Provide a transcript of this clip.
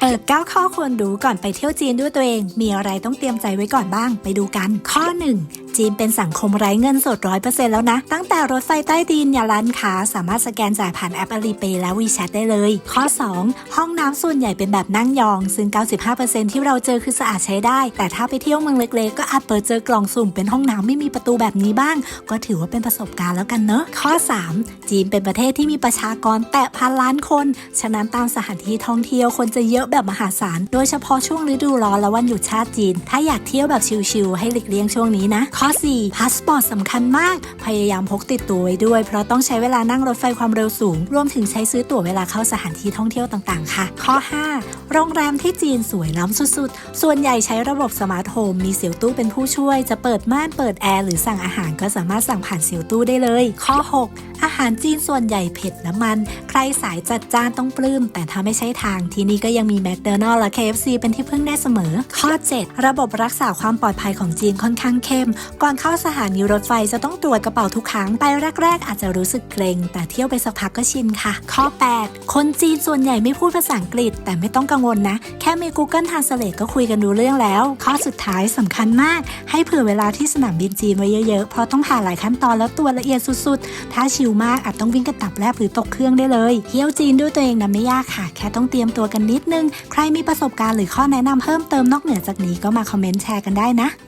เปิด 9 ข้อควรรู้ก่อนไปเที่ยวจีนด้วยตัวเอง มีอะไรต้องเตรียมใจไว้ก่อนบ้าง ไปดูกัน ข้อ 1 จีนเป็นสังคมไร้เงินสด100%แล้วนะ ตั้งแต่รถไฟใต้ดินยาร้านค้าสามารถสแกนจ่ายผ่านแอป Alipay และ WeChat ได้เลย ข้อ 2 ห้องน้ำส่วนใหญ่เป็นแบบนั่งยอง ซึ่ง 95%ที่เราเจอคือสะอาดใช้ได้ แต่ถ้าไปเที่ยวเมืองเล็กๆ ก็อาจเปิดเจอกล่องสุ่มเป็นห้องน้ำไม่มีประตูแบบนี้บ้าง ก็ถือว่าเป็นประสบการณ์แล้วกันเนอะข้อ 3 จีนเป็นประเทศที่มีประชากรแตะพันล้านคน ฉะนั้นตามสถานที่ท่องเที่ยวคนจะเยอะแบบมหาศาลโดยเฉพาะช่วงฤดูร้อนและวันหยุดชาติจีน ถ้าอยากเที่ยวแบบชิลๆให้หลีกเลี่ยงช่วงนี้นะข้อ4 พาสปอร์ตสำคัญมาก พยายามพกติดตัวไว้ด้วย เพราะต้องใช้เวลานั่งรถไฟความเร็วสูง รวมถึงใช้ซื้อตั๋วเวลาเข้าสถานที่ท่องเที่ยวต่างๆ ค่ะ ข้อ 5 โรงแรมที่จีนสวยล้ำสุดๆ ส่วนใหญ่ใช้ระบบสมาร์ทโฮมมีเสียวตู้เป็นผู้ช่วย จะเปิดม่านเปิดแอร์หรือสั่งอาหารก็สามารถสั่งผ่านเสียวตู้ได้เลย ข้อ 6 อาหารจีนส่วนใหญ่เผ็ดน้ำมัน ใครสายจัดจ้านต้องปลื้ม แต่ถ้าไม่ใช่ทางที่นี่ก็ยังมีแมคโดนัลล์และ KFC เป็นที่พึ่งได้เสมอ ข้อ 7 ระบบรักษาความปลอดภัยของจีนค่อนข้างเข้มก่อนเข้าสถานีรถไฟจะต้องตรวจกระเป๋าทุกครั้งไปแรก ๆ อาจจะรู้สึกเกรง แต่เที่ยวไปสักพักก็ชินค่ะ ข้อ 8 คนจีนส่วนใหญ่ไม่พูดภาษาอังกฤษ แต่ไม่ต้องกังวลนะ แค่มี Google Translate ก็คุยกันรู้เรื่องแล้ว ข้อสุดท้ายสำคัญมาก ให้เผื่อเวลาที่สนามบินจีนไว้เยอะๆ เพราะต้องผ่านหลายขั้นตอนแล้วตัวละเอียดสุดๆ ถ้าชิลมากอาจต้องวิ่งกระตับแลบหรือตกเครื่องได้เลย เที่ยวจีนด้วยตัวเองนะไม่ยากค่ะ แค่ต้องเตรียมตัวกันนิดนึง ใครมีประสบการณ์หรือข้อแนะนำเพิ่มเติมนอกเหนือจากนี้ก็มาคอมเมนต์แชร์กันได้นะ